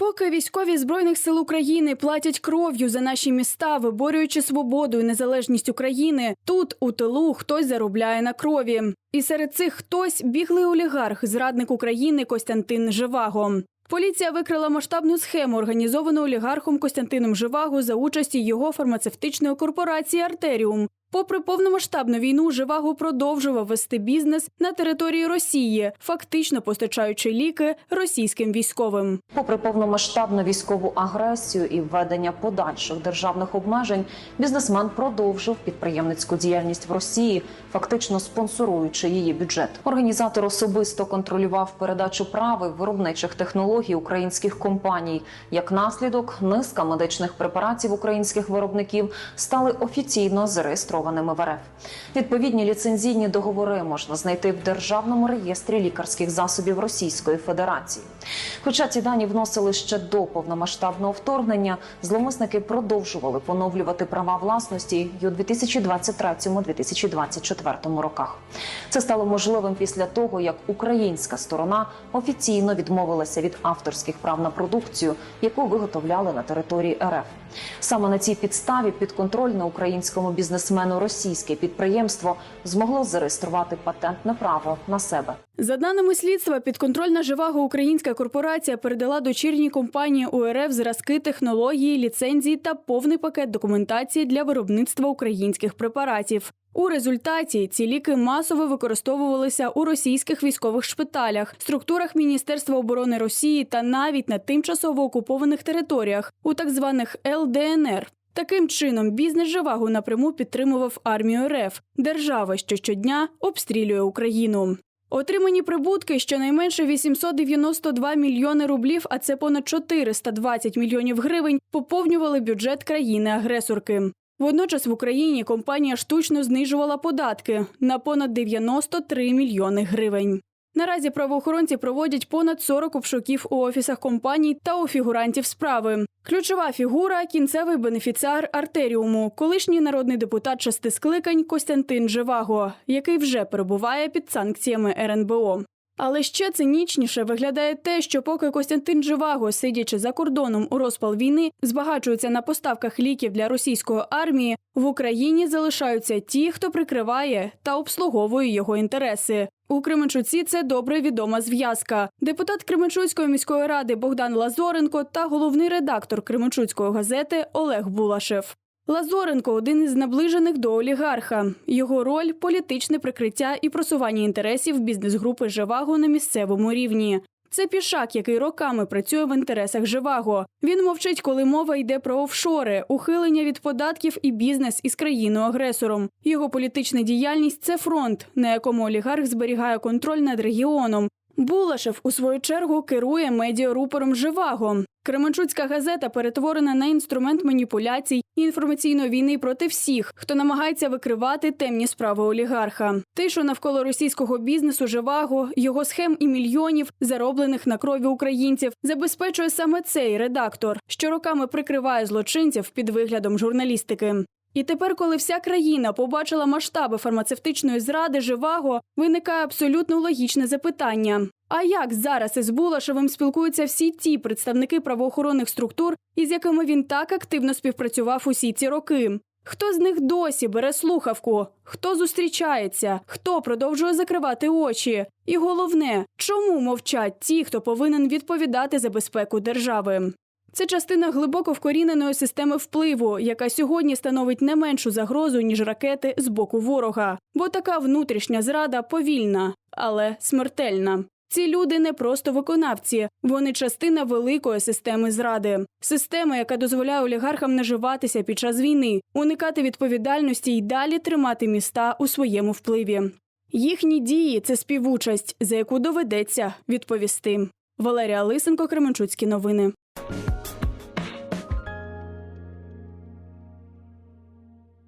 Поки військові збройних сил України платять кров'ю за наші міста, виборюючи свободу і незалежність України, тут у тилу хтось заробляє на крові. І серед цих хтось біглий олігарх, зрадник України Костянтин Живаго. Поліція викрила масштабну схему, організовану олігархом Костянтином Живаго за участі його фармацевтичної корпорації Артеріум. Попри повномасштабну війну, Живаго продовжував вести бізнес на території Росії, фактично постачаючи ліки російським військовим. Попри повномасштабну військову агресію і введення подальших державних обмежень, бізнесмен продовжив підприємницьку діяльність в Росії, фактично спонсоруючи її бюджет. Організатор особисто контролював передачу прав і виробничих технологій українських компаній. Як наслідок, низка медичних препаратів українських виробників стали офіційно зареєстрованими в РФ. Відповідні ліцензійні договори можна знайти в державному реєстрі лікарських засобів Російської Федерації. Хоча ці дані вносили ще до повномасштабного вторгнення, зловмисники продовжували поновлювати права власності й у 2023-2024 роках. Це стало можливим після того, як українська сторона офіційно відмовилася від авторських прав на продукцію, яку виготовляли на території РФ. Саме на цій підставі підконтрольне українському бізнесмену російське підприємство змогло зареєструвати патентне право на себе. За даними слідства, підконтрольна живаго українська корпорація передала дочірній компанії УРФ зразки технології, ліцензії та повний пакет документації для виробництва українських препаратів. У результаті ці ліки масово використовувалися у російських військових шпиталях, структурах Міністерства оборони Росії та навіть на тимчасово окупованих територіях у так званих ЛДНР. Таким чином, бізнес Живаго напряму підтримував армію РФ, держава, що щодня обстрілює Україну. Отримані прибутки щонайменше 892 мільйони рублів, а це понад 420 мільйонів гривень, поповнювали бюджет країни-агресорки. Водночас в Україні компанія штучно знижувала податки на понад 93 мільйони гривень. Наразі правоохоронці проводять понад 40 обшуків у офісах компаній та у фігурантів справи. Ключова фігура кінцевий бенефіціар артеріуму, колишній народний депутат шести скликань Костянтин Живаго, який вже перебуває під санкціями РНБО. Але ще цинічніше виглядає те, що поки Костянтин Живаго, сидячи за кордоном у розпал війни, збагачується на поставках ліків для російської армії, в Україні залишаються ті, хто прикриває та обслуговує його інтереси. У Кременчуці це добре відома зв'язка. Депутат Кременчуцької міської ради Богдан Лазоренко та головний редактор Кременчуцької газети Олег Булашев. Лазоренко один із наближених до олігарха. Його роль політичне прикриття і просування інтересів бізнес-групи Живаго на місцевому рівні. Це пішак, який роками працює в інтересах Живаго. Він мовчить, коли мова йде про офшори, ухилення від податків і бізнес із країною-агресором. Його політична діяльність це фронт, на якому олігарх зберігає контроль над регіоном. Булашев у свою чергу керує медіарупором Живаго. Кременчуцька газета перетворена на інструмент маніпуляцій і інформаційної війни проти всіх, хто намагається викривати темні справи олігарха. Тишу навколо російського бізнесу Живаго, його схем і мільйонів, зароблених на крові українців, забезпечує саме цей редактор, що роками прикриває злочинців під виглядом журналістики. І тепер, коли вся країна побачила масштаби фармацевтичної зради Живаго, виникає абсолютно логічне запитання: а як зараз із Булашевим спілкуються всі ті представники правоохоронних структур, із якими він так активно співпрацював усі ці роки? Хто з них досі бере слухавку? Хто зустрічається? Хто продовжує закривати очі? І головне, чому мовчать ті, хто повинен відповідати за безпеку держави? Це частина глибоко вкоріненої системи впливу, яка сьогодні становить не меншу загрозу ніж ракети з боку ворога. Бо така внутрішня зрада повільна, але смертельна. Ці люди не просто виконавці, вони частина великої системи зради, системи, яка дозволяє олігархам наживатися під час війни, уникати відповідальності і далі тримати міста у своєму впливі. Їхні дії це співучасть, за яку доведеться відповісти. Валерія Лисенко, Кременчуцькі новини.